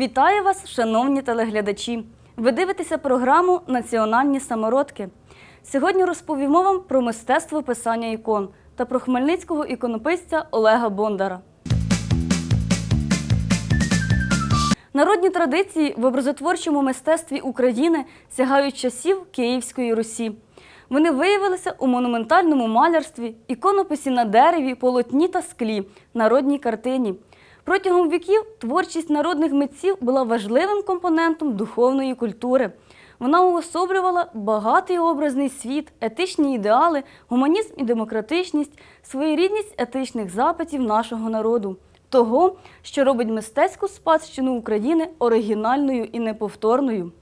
Вітаю вас, шановні телеглядачі! Ви дивитеся програму Національні самородки. Сьогодні розповімо вам про мистецтво писання ікон та про хмельницького іконописця Олега Бондара. Народні традиції в образотворчому мистецтві України сягають часів Київської Русі. Вони виявилися у монументальному малярстві, іконописі на дереві, полотні та склі, народній картині. Протягом віків творчість народних митців була важливим компонентом духовної культури. Вона уособлювала багатий образний світ, етичні ідеали, гуманізм і демократичність, своєрідність етичних запитів нашого народу, того, що робить мистецьку спадщину України оригінальною і неповторною.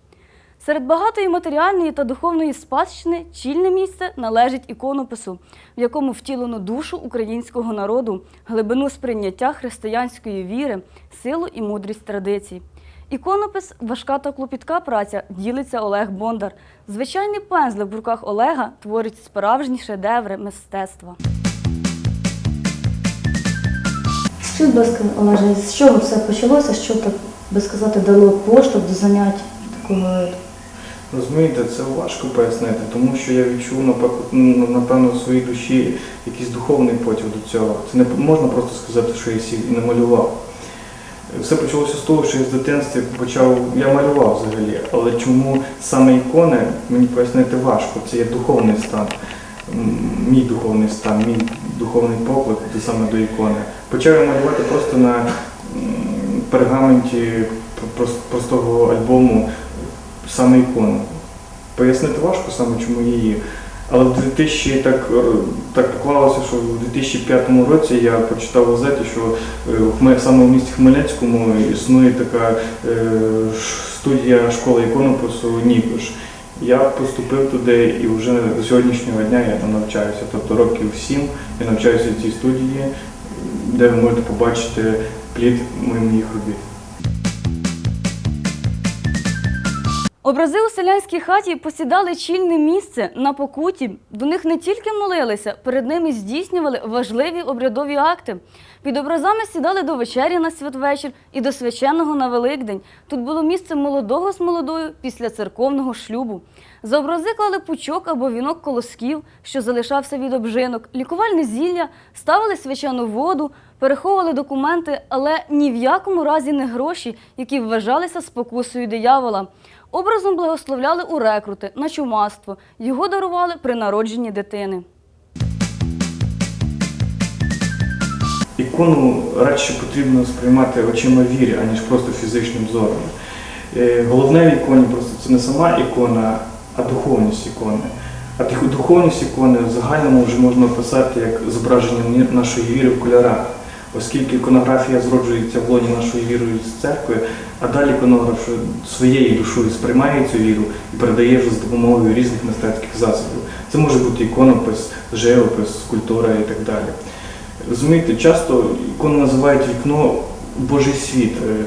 Серед багатої матеріальної та духовної спадщини чільне місце належить іконопису, в якому втілено душу українського народу, глибину сприйняття християнської віри, силу і мудрість традицій. Іконопис важка та клопітка праця ділиться Олег Бондар. Звичайний пензлик в руках Олега творить справжні шедеври мистецтва. Скажіть, будь ласка, Олеже, з чого все почалося? Що так би сказати дало поштовх до занять такого? Розумієте, це важко пояснити, тому що я відчув ну, напевно в своїй душі якийсь духовний потяг до цього. Це не можна просто сказати, що я сів і не малював. Все почалося з того, що я з дитинства почав, я малював взагалі, але чому саме ікони, мені пояснити важко, це є духовний стан, мій духовний стан, мій духовний поклик саме до ікони. Почав я малювати просто на пергаменті прос- простого альбому саме ікону. Пояснити важко саме чому її. Але в 2000 так, е, так поклалося, що в 2005 році я прочитав в газеті, що е, саме в місті Хмельницькому існує така е, студія школи іконопису Ніпиш. Я поступив туди і вже до сьогоднішнього дня я там навчаюся. Тобто років сім я навчаюся в цій студії, де ви можете побачити плід моїх робіт. Образи у селянській хаті посідали чільне місце на покуті. До них не тільки молилися, перед ними здійснювали важливі обрядові акти. Під образами сідали до вечері на святвечір і до священного на Великдень. Тут було місце молодого з молодою після церковного шлюбу. За образи клали пучок або вінок колосків, що залишався від обжинок, лікувальне зілля, ставили свячену воду, переховували документи, але ні в якому разі не гроші, які вважалися спокусою диявола. Образом благословляли у рекрути, на чумаство. Його дарували при народженні дитини. Ікону радше потрібно сприймати очима віри, аніж просто фізичним зором. Е, Головне в іконі просто це не сама ікона, а духовність ікони. А духовність ікони в загальному вже можна описати як зображення нашої віри в кольорах, оскільки іконографія зроджується в лоні нашої вірою з церкви, а далі іконограф своєю душою сприймає цю віру і передає вже з допомогою різних мистецьких засобів. Це може бути іконопис, живопис, скульптура і так далі. Розумієте, часто ікону називають вікно Божий світ, е,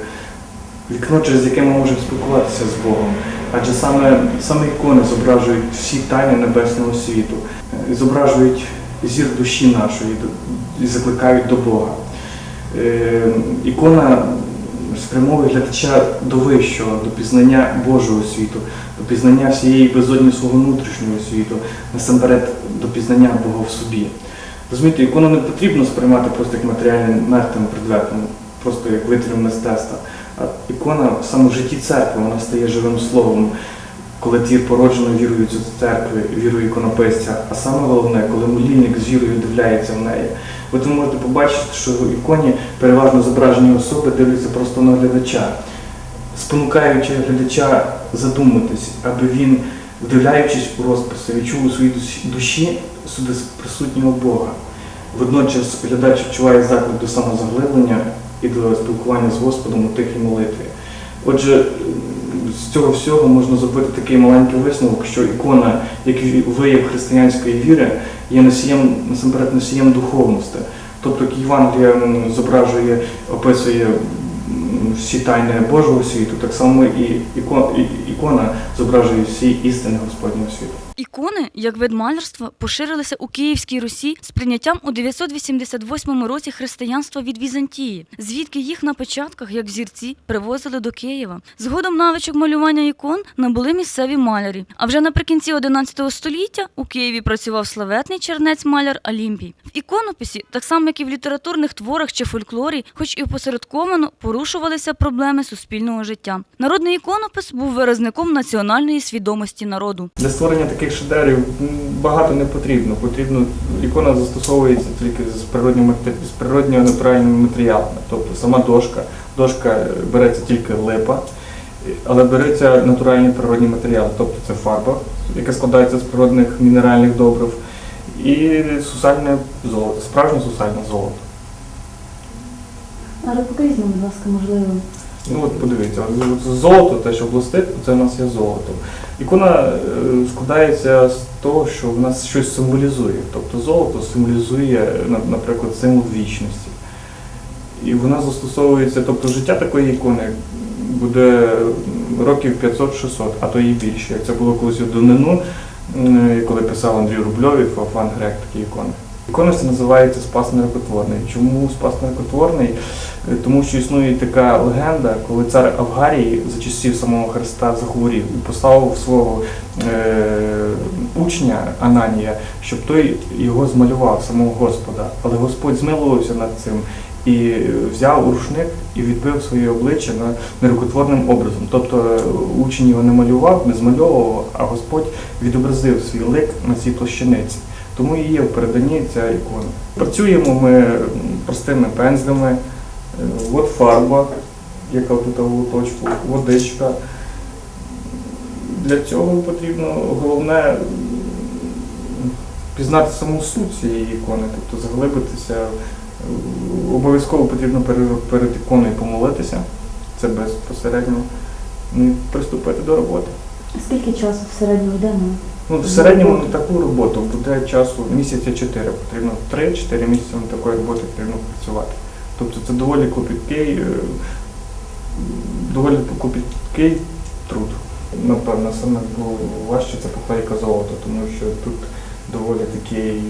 вікно, через яке ми можемо спілкуватися з Богом. Адже саме, саме ікони зображують всі тайни небесного світу, е, зображують зір душі нашої і закликають до Бога. Е, Ікона спрямовує глядача до вищого, до пізнання Божого світу, до пізнання всієї безодні свого внутрішнього світу, насамперед до пізнання Бога в собі. Розумієте, ікону не потрібно сприймати просто як матеріальним мертвим предметом, просто як витвір мистецтва. А ікона саме в житті церкви, вона стає живим словом, коли твір породжено вірою з церкви, вірою іконописця. А саме головне, коли молільник з вірою дивляється в неї. От ви можете побачити, що в іконі переважно зображені особи дивляться просто на глядача, спонукаючи глядача задуматись, аби він, вдивляючись у розписи, відчув у своїй душі- сюди присутнього Бога. Водночас глядач відчуває заклик до самозаглиблення і до спілкування з Господом у тихій молитві. Отже, з цього всього можна зробити такий маленький висновок, що ікона, як вияв християнської віри, є носієм, насамперед носієм духовності. Тобто Євангелія зображує, описує всі тайни Божого світу, так само і іко- і- ікона зображує всі істини Господнього світу. Ікони, як вид малярства, поширилися у Київській Русі з прийняттям у 988 році християнства від Візантії, звідки їх на початках, як взірці, привозили до Києва. Згодом навичок малювання ікон набули місцеві малярі. А вже наприкінці 11 століття у Києві працював славетний чернець-маляр Алімпій. В іконописі, так само як і в літературних творах чи фольклорі, хоч і опосередковано порушувалися проблеми суспільного життя. Народний іконопис був виразником національної свідомості народу. Для створення таких шедеврів багато не потрібно. Потрібно ікона застосовується тільки з природньо з природньо натуральними матеріалами. Тобто сама дошка. Дошка е, береться тільки липа, але береться натуральні природні матеріали, тобто це фарба, яка складається з природних мінеральних добрив, і сусальне золото, справжнє сусальне золото. Покажіть нам, будь ласка, можливо. Ну от подивіться, от золото, те, що блистить, це в нас є золото. Ікона е, складається з того, що в нас щось символізує. Тобто золото символізує, наприклад, символ вічності. І вона застосовується, тобто життя такої ікони буде років 500-600, а то і більше. Як це було колись у Донину, коли писав Андрій Рубльов і Феофан Грек такі ікони. Це називається Спас Нерокотворний. Чому Спас Нерокотворний? Е, Тому що існує така легенда, коли цар Авгарії за часів самого Христа захворів і поставив свого е, учня Ананія, щоб той його змалював, самого Господа. Але Господь змилувався над цим і е, взяв рушник і відбив своє обличчя на нерукотворним образом. Тобто е, учень його не малював, не змальовував, а Господь відобразив свій лик на цій площаниці. Тому і є в переданні ця ікона. Працюємо ми простими пензлями. Е, От фарба, яка тут в лоточку, водичка. Для цього потрібно головне пізнати саму суть цієї ікони, тобто заглибитися. Е, Обов'язково потрібно перед, перед іконою помолитися, це безпосередньо, ну, і приступити до роботи. Скільки часу в середньому йде? ну? Ну, в середньому на таку роботу буде часу місяця 4. Потрібно 3-4 місяці на такої роботи потрібно працювати. Тобто це доволі клопіткий, е, доволі клопіткий труд. Напевно, саме було важче це поклейка золота, тому що тут доволі такий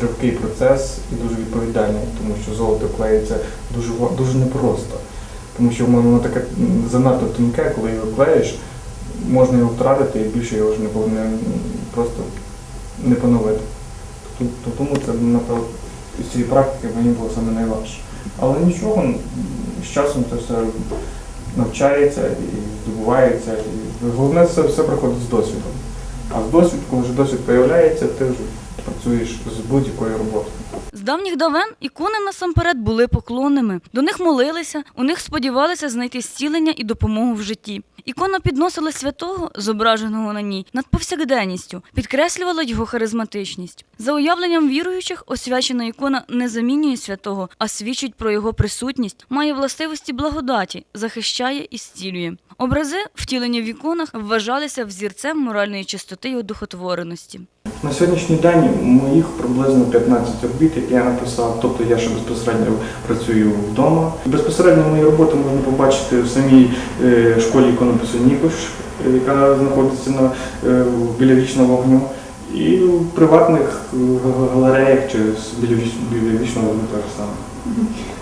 тривкий процес і дуже відповідальний, тому що золото клеїться дуже, дуже непросто. Тому що воно таке занадто тонке, коли його клеїш, можна його втратити і більше його вже не, пов- не просто не поновити. Тобто, тому це, напевно, з цієї практики мені було саме найважче. Але нічого, з часом це все навчається і здобувається. І головне це все приходить з досвідом. А з досвіду, коли вже досвід з'являється, ти вже працюєш з будь-якою роботою. З давніх давен ікони насамперед були поклонними. До них молилися, у них сподівалися знайти зцілення і допомогу в житті. Ікона підносила святого, зображеного на ній, над повсякденністю, підкреслювала його харизматичність. За уявленням віруючих, освячена ікона не замінює святого, а свідчить про його присутність, має властивості благодаті, захищає і зцілює. Образи, втілені в іконах, вважалися взірцем моральної чистоти й одухотвореності. На сьогоднішній день моїх приблизно 15 робіт, які я написав, тобто я ще безпосередньо працюю вдома. Безпосередньо мої роботи можна побачити в самій е, школі іконопису Нікош, е, яка знаходиться на, е, біля вічного вогню, і в приватних галереях чи біля, біля вічного вогню так само.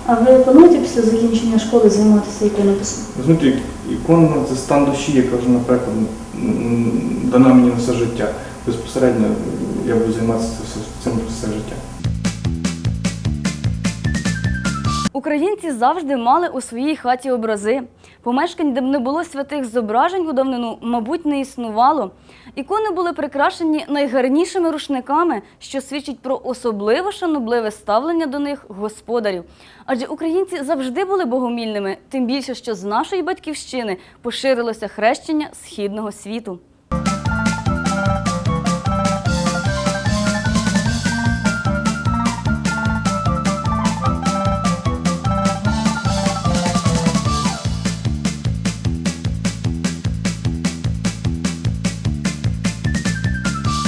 А ви плануєте після закінчення школи займатися іконописом? Розумієте, ікона це стан душі, яка вже, наприклад, дана мені на все життя. Безпосередньо я буду займатися цим все життя. Українці завжди мали у своїй хаті образи. Помешкань, де б не було святих зображень у давнину, мабуть, не існувало. Ікони були прикрашені найгарнішими рушниками, що свідчить про особливо шанобливе ставлення до них господарів. Адже українці завжди були богомільними, тим більше, що з нашої батьківщини поширилося хрещення східного світу.